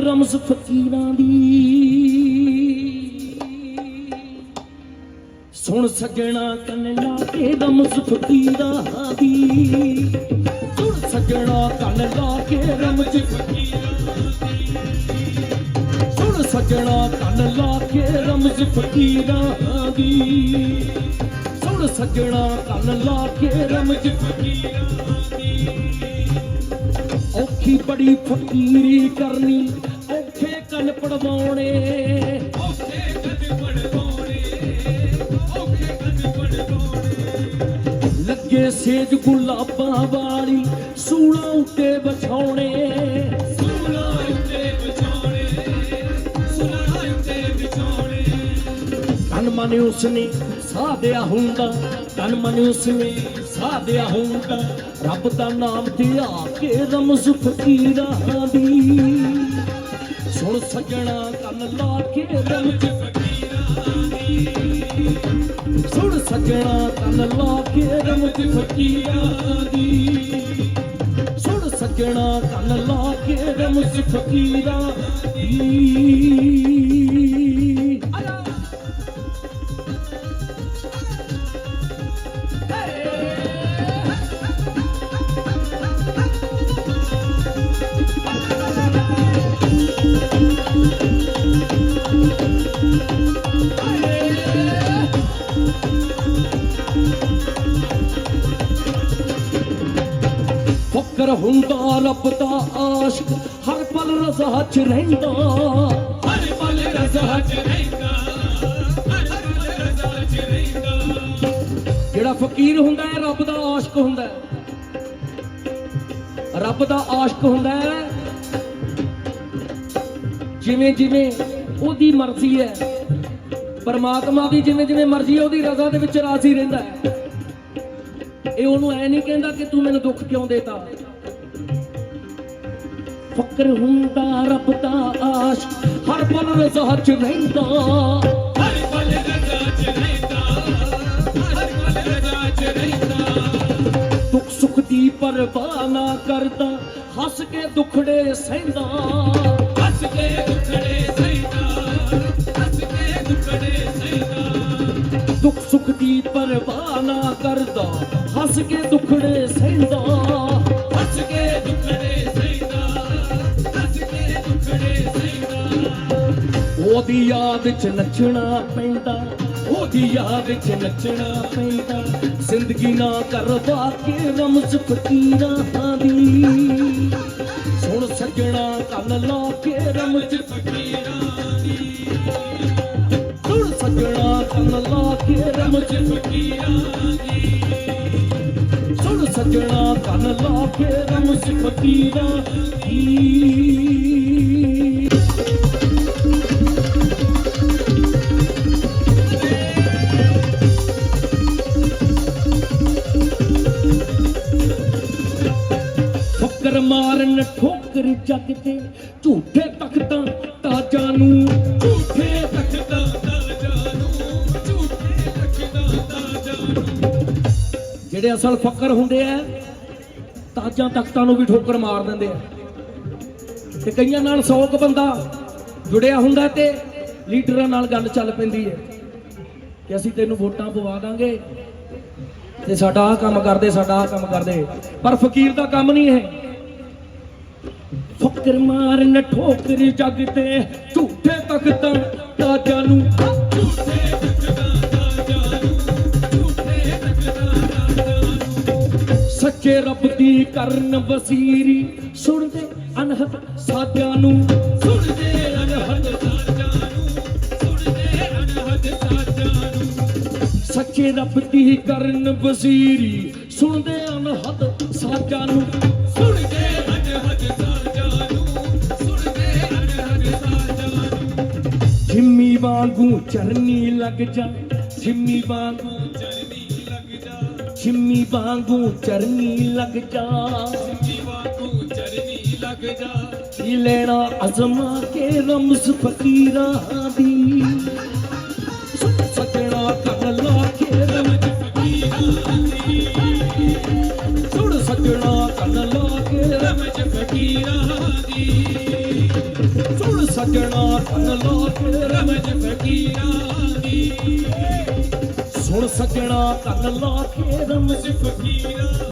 ਰਮਜ਼ ਫਕੀਰਾਂ ਦੀ। ਸੁਣ ਸੱਜਣਾ ਕੰਨ ਲਾ ਕੇ ਰਮਜ਼ ਫਕੀਰਾਂ ਦੀ। ਸੁਣ ਸੱਜਣਾ ਕੰਨ ਲਾ ਕੇ ਰਮਜ਼ ਫਕੀਰਾਂ ਦੀ। ਸੁਣ ਸੱਜਣਾ ਕੰਨ ਲਾ ਕੇ ਰਮਜ਼ ਫਕੀਰਾਂ ਦੀ। ਸੁਣ ਸੱਜਣਾ ਕੰਨ ਲਾ ਕੇ ਰਮਜ਼ ਫਕੀਰਾਂ ਦੀ। ਔਖੀ ਬੜੀ ਫਕੀਰੀ ਕਰਨੀ ਔਖੇ ਕੰਨ ਪੜਵਾਉਣੇ। ਔਖੇ ਕੰਨ ਪੜਵਾਉਣੇ ਔਖੇ ਕੰਨ ਪੜਵਾਉਣੇ। ਲੱਗੇ ਸੇਜ ਗੁਲਾਬਾਂ ਵਾਲੀ ਸੂਲਾਂ ਉੱਤੇ ਵਿਛਾਉਣੇ। ਸੂਲਾਂ ਉੱਤੇ ਵਿਛਾਉਣੇ ਸੂਲਾਂ ਉੱਤੇ ਵਿਛਾਉਣੇ। ਤਨ ਮਨ ਉਸਨੇ ਸਾਧਿਆ ਹੁੰਦਾ ਤਨ ਮਨ ਉਸਨੇ ਸਾਧਿਆ ਹੁੰਦਾ। ਰੱਬ ਦਾ ਨਾਮ ਧਿਆ ਕੇ ਰਮਜ਼ ਫਕੀਰਾਂ ਦੀ। ਸੁਣ ਸੱਜਣਾ ਕੰਨ ਲਾ ਕੇ ਰਮਜ਼ ਸੁਣ ਸੱਜਣਾ ਕੰਨ ਲਾ ਕੇ ਰਮਜ਼ ਫਕੀਰਾਂ ਦੀ। ਸੁਣ ਸੱਜਣਾ ਕੰਨ ਲਾ ਕੇ ਰਮਜ਼ ਫਕੀਰਾਂ ਦੀ। ਫਕਰ ਹੁੰਦਾ ਰੱਬ ਦਾ ਆਸ਼ਕ ਹਰ ਪਲ ਰਜ਼ਾ ਚ ਰਹਿੰਦਾ। ਹਰ ਪਲ ਰਜ਼ਾ ਚ ਰਹਿੰਦਾ ਹਰ ਪਲ ਰਜ਼ਾ ਚ ਰਹਿੰਦਾ। ਜਿਹੜਾ ਫਕੀਰ ਹੁੰਦਾ ਹੈ ਰੱਬ ਦਾ ਆਸ਼ਕ ਹੁੰਦਾ ਹੈ। ਰੱਬ ਦਾ ਆਸ਼ਕ ਹੁੰਦਾ ਹੈ। ਜਿਵੇਂ ਜਿਵੇਂ ਉਹਦੀ ਮਰਜ਼ੀ ਹੈ ਪਰਮਾਤਮਾ ਦੀ ਜਿਵੇਂ ਜਿਵੇਂ ਮਰਜ਼ੀ ਹੈ ਉਹਦੀ ਰਜ਼ਾ ਦੇ ਵਿੱਚ ਰਾਜ਼ੀ ਰਹਿੰਦਾ ਹੈ। ਇਹ ਉਹਨੂੰ ਐ ਨਹੀਂ ਕਹਿੰਦਾ ਕਿ ਤੂੰ ਮੈਨੂੰ ਦੁੱਖ ਕਿਉਂ ਦੇਤਾ? ਫਕਰ ਹੁੰਦਾ ਰੱਬ ਦਾ ਆਸ਼ਕ ਹਰ ਪਲ ਰਜ਼ਾ ਚ ਰਹਿੰਦਾ। ਹਰ ਪਲ ਰਜ਼ਾ ਚ ਰਹਿੰਦਾ ਹਰ ਪਲ ਰਜ਼ਾ ਚ ਰਹਿੰਦਾ। ਦੁੱਖ ਸੁੱਖ ਦੀ ਪਰਵਾਹ ਨਾ ਕਰਦਾ ਹੱਸ ਕੇ ਦੁਖੜੇ ਸਹਿੰਦਾ। ਹੱਸ ਕੇ ਦੁਖੜੇ ਸਹਿੰਦਾ ਹੱਸ ਕੇ ਦੁਖੜੇ ਸਹਿੰਦਾ। ਦੁੱਖ ਸੁੱਖ ਦੀ ਪਰਵਾਹ ਨਾ ਕਰਦਾ ਹੱਸ ਕੇ ਦੁਖੜੇ ਸਹਿੰਦਾ। ਉਹਦੀ ਯਾਦ ਚ ਨੱਚਣਾ ਪੈਂਦਾ, ਉਹਦੀ ਯਾਦ ਚ ਨੱਚਣਾ ਪੈਂਦਾ। ਜ਼ਿੰਦਗੀ ਨਾ ਕਰਵਾ ਕੇ ਰਮਜ਼ ਫਕੀਰਾਂ ਦੀ। ਸੁਣ ਸੱਜਣਾ ਕੰਨ ਲਾ ਕੇ ਰਮਜ਼ ਫਕੀਰਾਂ ਦੀ। ਸੁਣ ਸੱਜਣਾ ਕੰਨ ਲਾ ਕੇ ਰਮਜ਼ ਫਕੀਰਾਂ ਦੀ। ਸੁਣ ਸੱਜਣਾ ਕੰਨ ਲਾ ਕੇ ਰਮਜ਼ ਫਕੀਰਾਂ ਦੀ। ਮਾਰਨ ਠੋਕਰ ਜੱਗ ਤੇ ਝੂਠੇ ਤਖਤਾਂ ਤਾਜਾਂ ਨੂੰ, ਝੂਠੇ ਤਖਤਾਂ ਤਾਜਾਂ ਨੂੰ, ਝੂਠੇ ਤਖਤਾਂ ਤਾਜਾਂ ਨੂੰ। ਜਿਹੜੇ ਅਸਲ ਫਕਰ ਹੁੰਦੇ ਆ, ਤਾਜਾਂ ਤਖਤਾਂ ਨੂੰ ਵੀ ਠੋਕਰ ਮਾਰ ਦਿੰਦੇ ਆ। ਤੇ ਕਈਆਂ ਨਾਲ 100 ਕ ਬੰਦਾ ਜੁੜਿਆ ਹੁੰਦਾ ਤੇ ਲੀਡਰਾਂ ਨਾਲ ਗੱਲ ਚੱਲ ਪੈਂਦੀ ਹੈ ਕਿ ਅਸੀਂ ਤੈਨੂੰ ਵੋਟਾਂ ਪਵਾ ਦਾਂਗੇ ਤੇ ਸਾਡਾ ਆਹ ਕੰਮ ਕਰਦੇ, ਸਾਡਾ ਆਹ ਕੰਮ ਕਰਦੇ। ਪਰ ਫਕੀਰ ਦਾ ਕੰਮ ਨਹੀਂ ਹੈ ਫਕਰ ਮਾਰਨ ਠੋਕਰ ਜੱਗ ਤੇ ਝੂਠੇ ਤਖਤਾਂ ਤਾਜਾਂ ਨੂੰ। ਝੂਠੇ ਸੱਚੇ ਰੱਬ ਦੀ ਕਰਨ ਵਸੀਰੀ ਸੁਣਦੇ ਅਨਹਦ ਸਾਜਾਂ ਨੂੰ। ਸੁਣਦੇ ਅਨਹਦ ਸਾਜਾਂ ਨੂੰ ਸੁਣਦੇ ਅਨਹਦ ਸਾਜਾਂ ਨੂੰ। ਸੱਚੇ ਰੱਬ ਦੀ ਕਰਨ ਵਜ਼ੀਰੀ ਸੁਣਦੇ ਅਨਹਦ ਸਾਜਾਂ ਨੂੰ। ਸੁਣਦੇ ਨੂੰ ਜਿੰਮੀ ਵਾਂਗੂ ਚਰਨੀ ਲੱਗ ਜਾ ਜਿੰਮੀ ਵਾਂਗੂ ਚਰਨੀ ਲੱਗ ਜਾ। ਜਿੰਮੀ ਵਾਂਗੂ ਚਰਨੀ ਲੱਗ ਜਾ। ਜਿੰਮੀ ਵਾਂਗੂ ਚਰਨੀ ਲੱਗ ਜਾ। ਕੀ ਲੈਣਾ ਅਜ਼ਮਾ ਕੇ ਰਮਸ ਫਕੀਰਾਂ ਦੀ। ਸੁਣ ਸੱਜਣਾ ਕੰਨ ਲਾ ਰਮਜ ਫਕੀਰਾਂ ਦੀ। ਸੁਣ ਸੱਜਣਾ ਕੰਨ ਲਾ ਰਮਜ ਫਕੀਰਾਂ